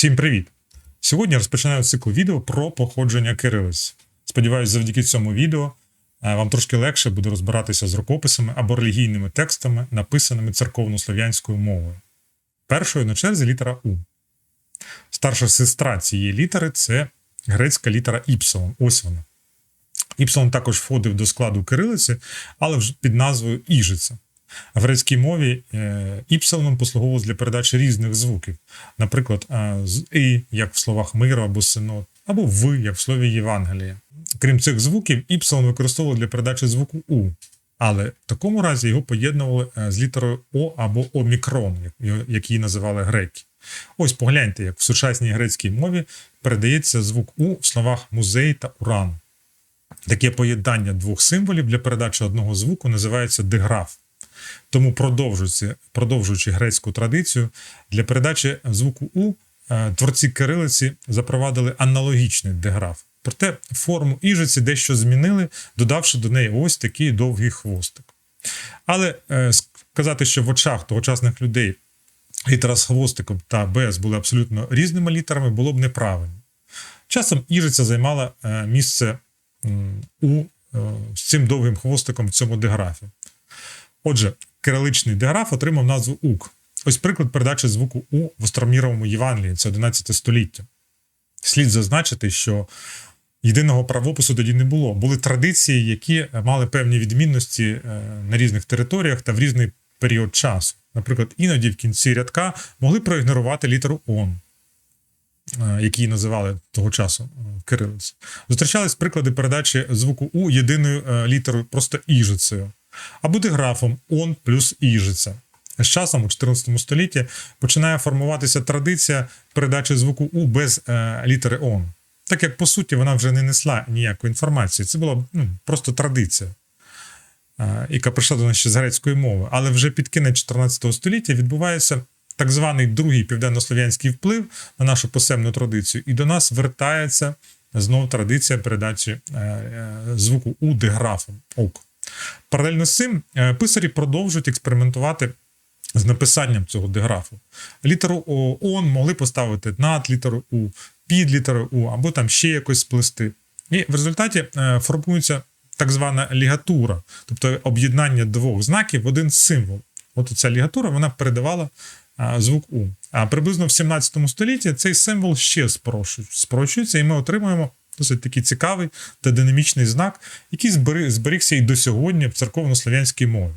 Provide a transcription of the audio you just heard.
Всім привіт! Сьогодні розпочинаю цикл відео про походження кирилиць. Сподіваюсь, завдяки цьому відео е, вам трошки легше буде розбиратися з рукописами або релігійними текстами, написаними церковно-слов'янською мовою. Першою на черзі літера У. Старша сестра цієї літери це грецька літера Іпсилон. Ось вона. Іпсилон також входив до складу кирилиці, але під назвою Іжиця. В грецькій мові е, іпсилоном послуговувалось для передачі різних звуків, наприклад, з і, як в словах миру або синод, або в, як в слові Євангелія. Крім цих звуків, іпсилон використовували для передачі звуку У, але в такому разі його поєднували е, з літерою О або омікрон, як- її називали греки. Ось погляньте, як в сучасній грецькій мові передається звук У в словах музей та уран. Таке поєднання двох символів для передачі одного звуку називається диграф. Тому, продовжуючи, продовжуючи грецьку традицію, для передачі звуку У е, творці кирилиці запровадили аналогічний диграф. Проте форму іжиці дещо змінили, додавши до неї ось такий довгий хвостик. Але е, сказати, що в очах тогочасних людей літера з хвостиком та без були абсолютно різними літерами, було б неправильно. Часом іжиця займала е, місце у з цим довгим хвостиком в цьому диграфі. Отже, кириличний диграф отримав назву УК. Ось приклад передачі звуку У в Остроміровому Євангелії, це 11 століття. Слід зазначити, що єдиного правопису тоді не було. Були традиції, які мали певні відмінності е, на різних територіях та в різний період часу. Наприклад, іноді в кінці рядка могли проігнорувати літеру ОН, е, які називали того часу е, кирилиці. Зустрічались приклади передачі звуку У єдиною літерою, просто іжицею, або диграфом ОН плюс іжиця. З часом, у 14 столітті, починає формуватися традиція передачі звуку У без е, літери ОН. Так як, по суті, вона вже не несла ніякої інформації. Це була ну, просто традиція, е, яка прийшла до нас ще з грецької мови. Але вже під кінець 14 століття відбувається так званий другий південнослов'янський вплив на нашу писемну традицію, і до нас вертається знову традиція передачі е, е, звуку У диграфом ок. Паралельно з цим е, писарі продовжують експериментувати з написанням цього диграфу. Літеру О, ОН могли поставити над літеру У, під літерою У, або там ще якось сплести. І в результаті е, формується так звана лігатура, тобто об'єднання двох знаків в один символ. От ця лігатура вона передавала звук У. А приблизно в 17 столітті цей символ ще спрощується, і ми отримуємо досить такий цікавий та динамічний знак, який зберігся і до сьогодні в церковно-слов'янській мові.